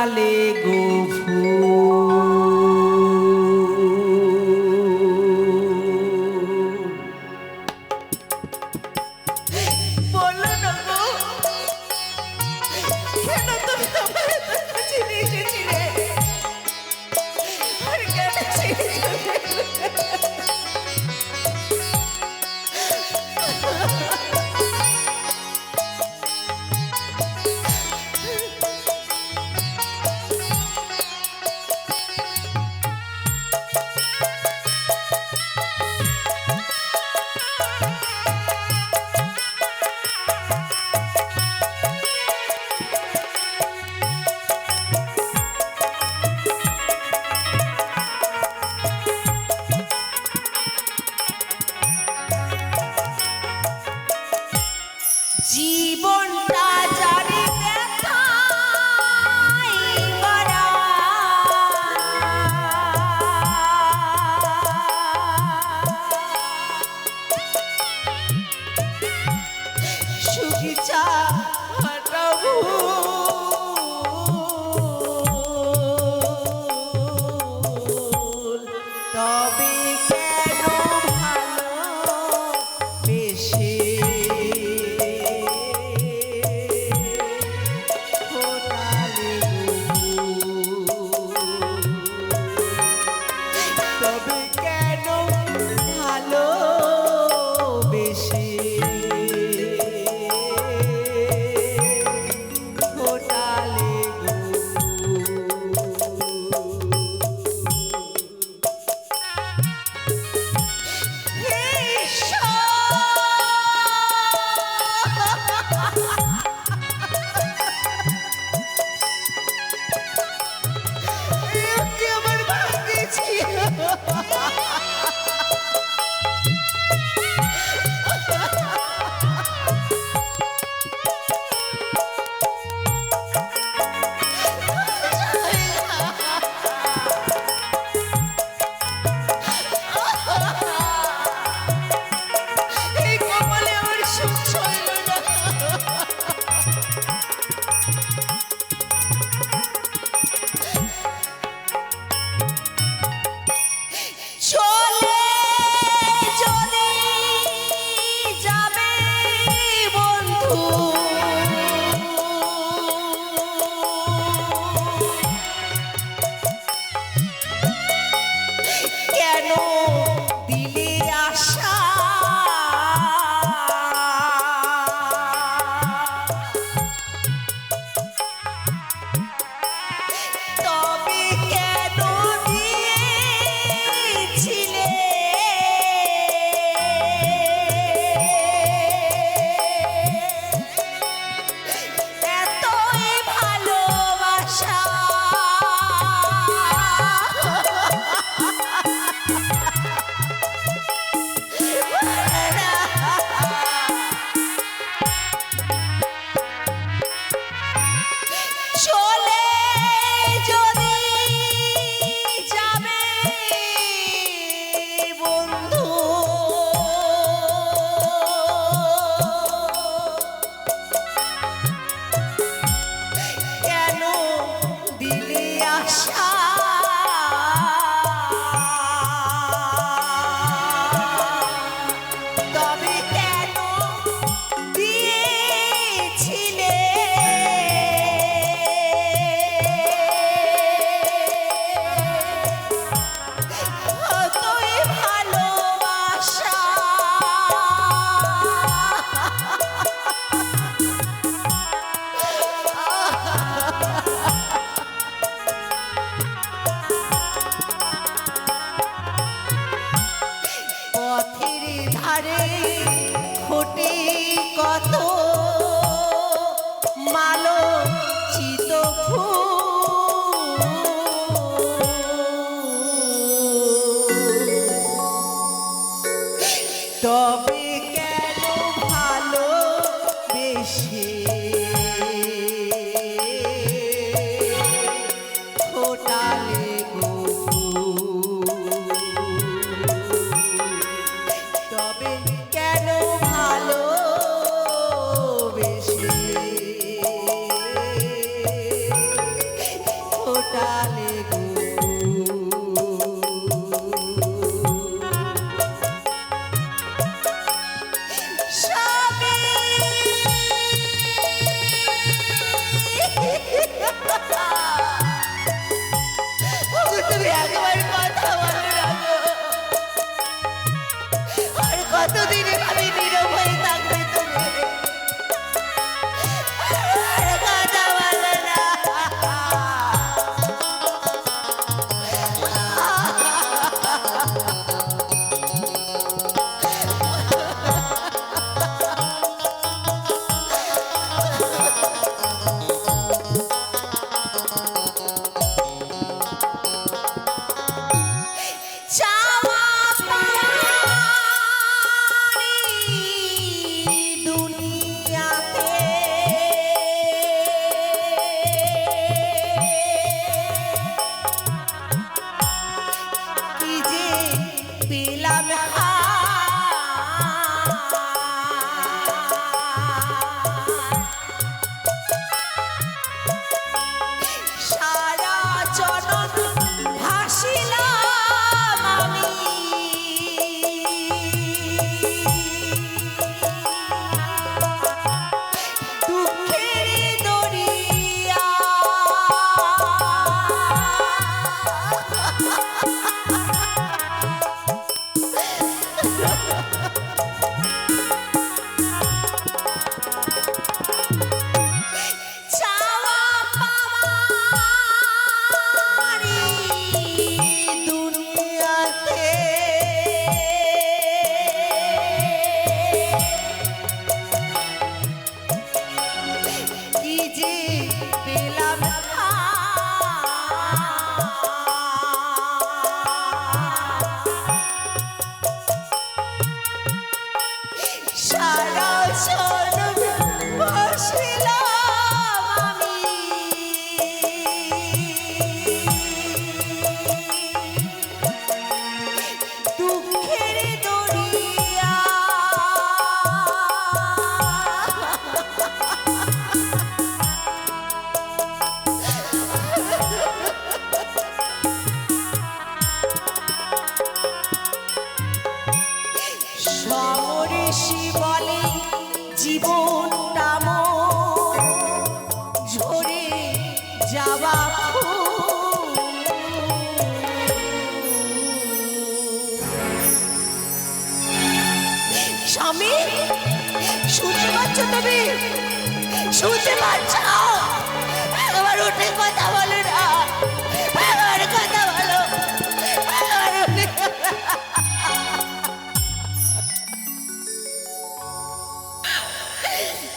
ফোটালে গো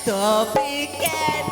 তবে কেন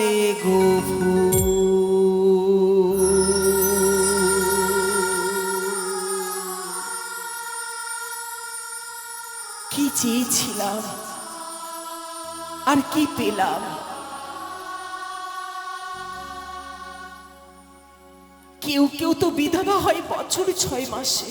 ফোটালে গো কি চেয়েছিলাম? আর কি পেলাম? কেউ কেউ তো বিধবা হয় বছর ছয় মাসে।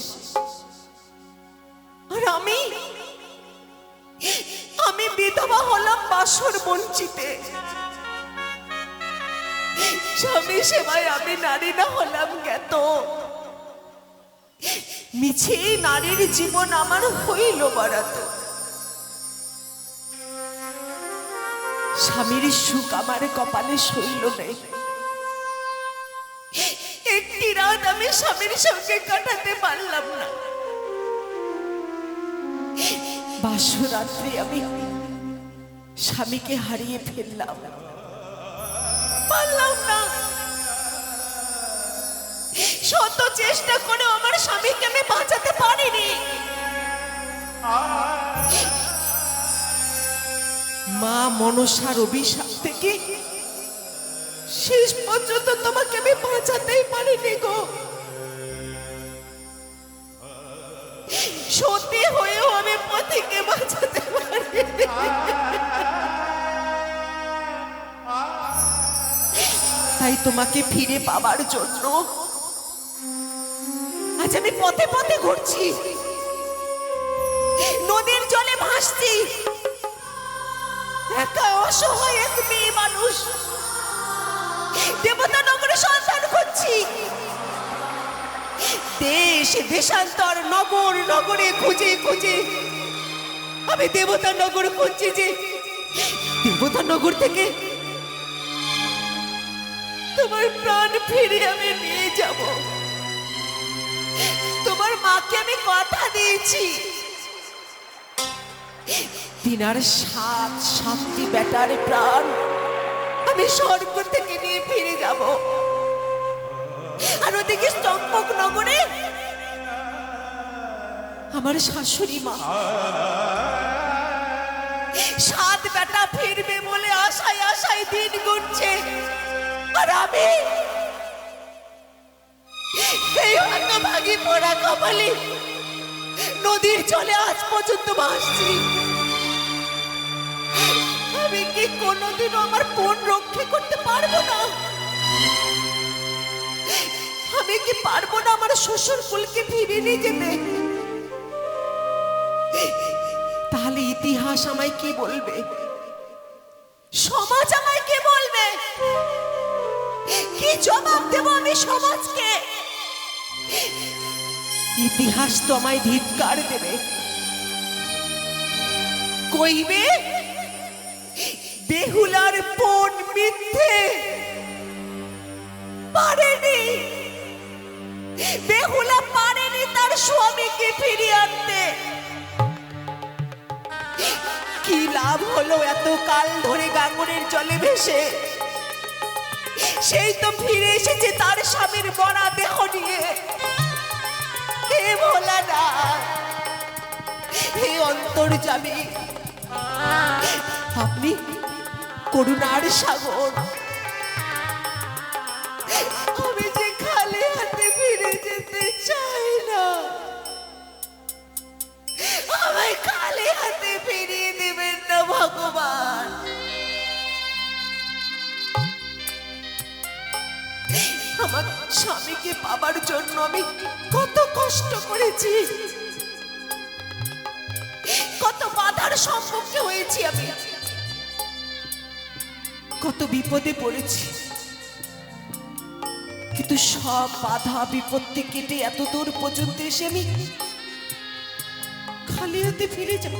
স্বামী সেবায় আমি নারী না হলাম জ্ঞাত। মিছে নারীর জীবন আমার হইল বাড়াত স্বামীর সুখ আমার কপালে শৈল নেই একটি রাত আমি স্বামীর সঙ্গে কাটাতে পারলাম না। বাসরাত্রি আমি স্বামীকে হারিয়ে ফেললাম। পারলাম শত চেষ্টা করে আমার স্বামীকে আমি বাঁচাতে পারিনি। মা মনসার অভিশাপ থেকে শেষ পর্যন্ত তোমাকে আমি বাঁচাতেই পারিনি গো। সত্যি হয়েও আমি পথিকে বাঁচাতে পারিনি। তাই তোমাকে ফিরে পাবার জন্য আজ আমি পথে পথে ঘুরছি। নদীর জলে ভাসছি। একা অসহায় এক মেয়ে মানুষ। দেবতা নগরে সন্ধান করছি দেশ, দেশান্তর, নগর, নগরে খুঁজে খুঁজে। আমি দেবতা নগর খুঁজছি যে দেবতা নগর থেকে তোমার প্রাণ ফিরে আমি নিয়ে যাব। তোমার মাকে আমি কথা দিয়েছি। দিনার সাত সাতটি বেটার প্রাণ আমি স্বর্গ থেকে নিয়ে ফিরে যাব। আর ওদিকে চম্পক নগরে আমার শাশুড়ি মা। সাত বেটা ফিরবে বলে আশায় আশায় দিন গুনছে। আর আমি এই ভাগি পড়া কপালে। নদীর জলে আজ পর্যন্ত ভাসছি। আমি কি কোনোদিনও আমার বোন রক্ষে করতে পারব না? আমি কি পারব না আমার শ্বশুর কুলকে ফিরে নিয়ে যেতে? তাহলে ইতিহাস আমায় কি বলবে? সমাজ আমায় কে বলবে? কি জবাব দেব আমি সমাজকে? ইতিহাস তো আমায় ধিৎকার দেবে। কইবে বেহুলার পণ মিথ্যে। পারেনি। বেহুলা পারেনি তার স্বামীকে ফিরিয়ে আনতে। কি লাভ হলো এত কাল ধরে গাঙ্গনের জলে ভেসে? সেই তো ফিরে এসেছে তার স্বামীর মরা দেহ নিয়ে। হে ভোলা না হে অন্তর্জামী আপনি করুণার সাগর। আমি যে খালি হাতে ফিরে যেতে চাই না। আমায় খালি হাতে ফিরিয়ে দেবেন না ভগবান। স্বামীকে পাবার জন্য আমি কত কষ্ট করেছি। কত বাধার সম্মুখীন হয়েছি আমি। কত বিপদে পড়েছি। কিন্তু সব বাধা বিপত্তি কেটে এত দূর পর্যন্ত এসে আমি খালি হাতে ফিরে যাব।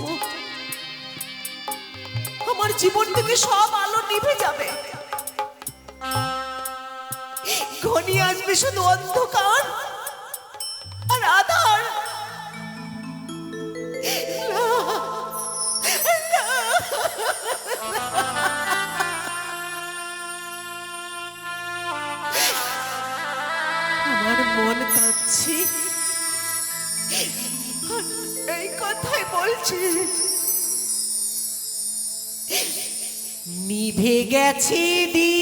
আমার জীবন থেকে সব আলো নিভে যাবে। ঘনিয়ে আসবে শুধু অন্ধকার আর আধার। আমার মন কাঁদছি এই কথাই বলছি। নিভে গেছি দি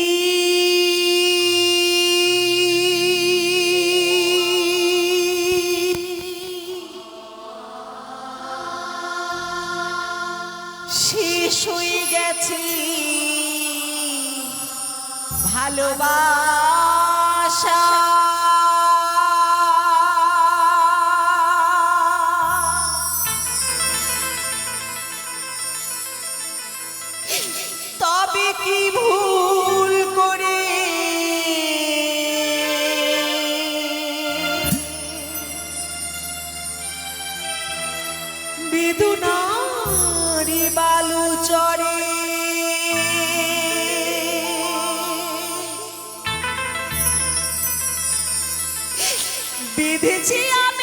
বেঁধেছি আমি।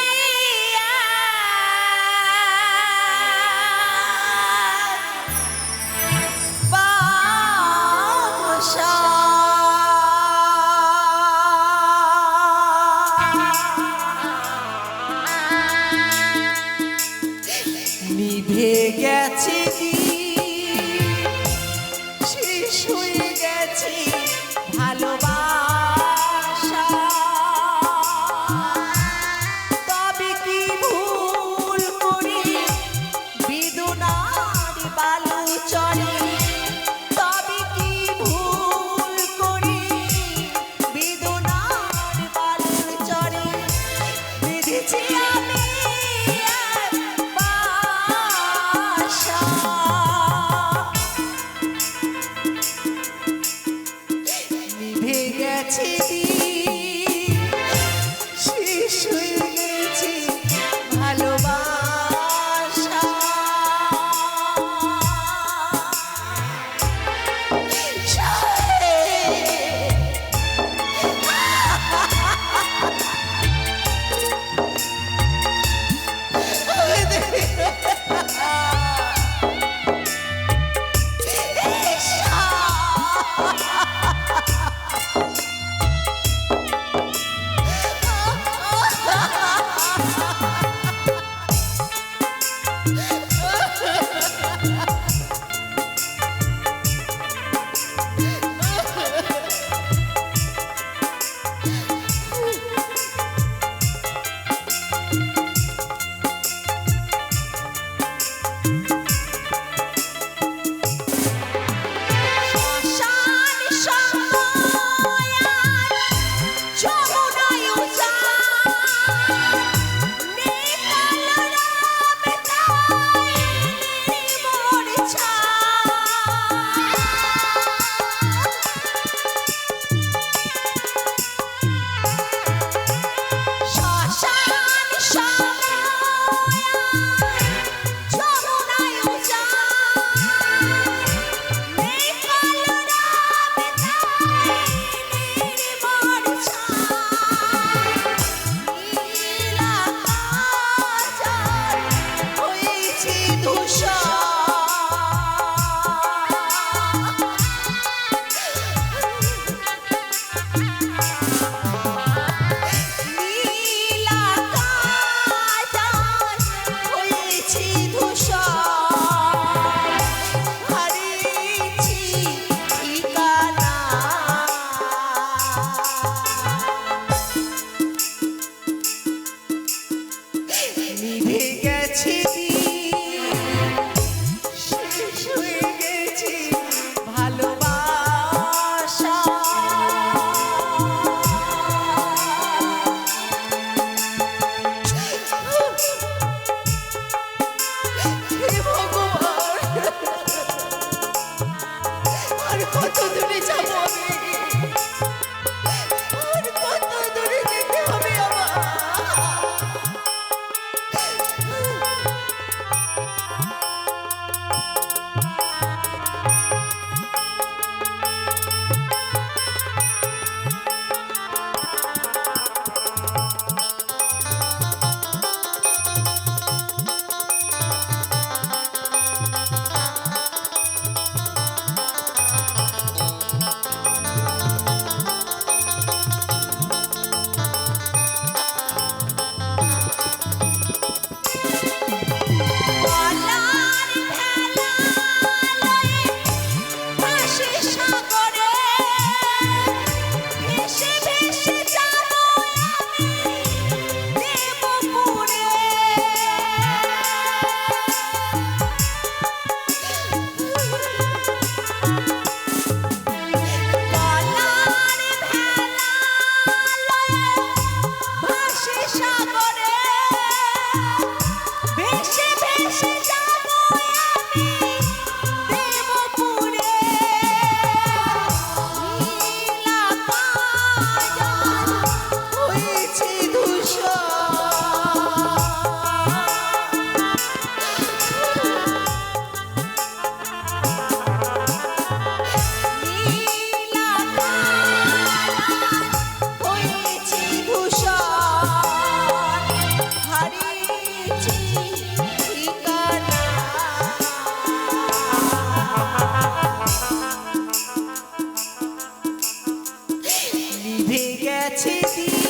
গেছে শেষ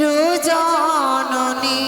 রোজননী।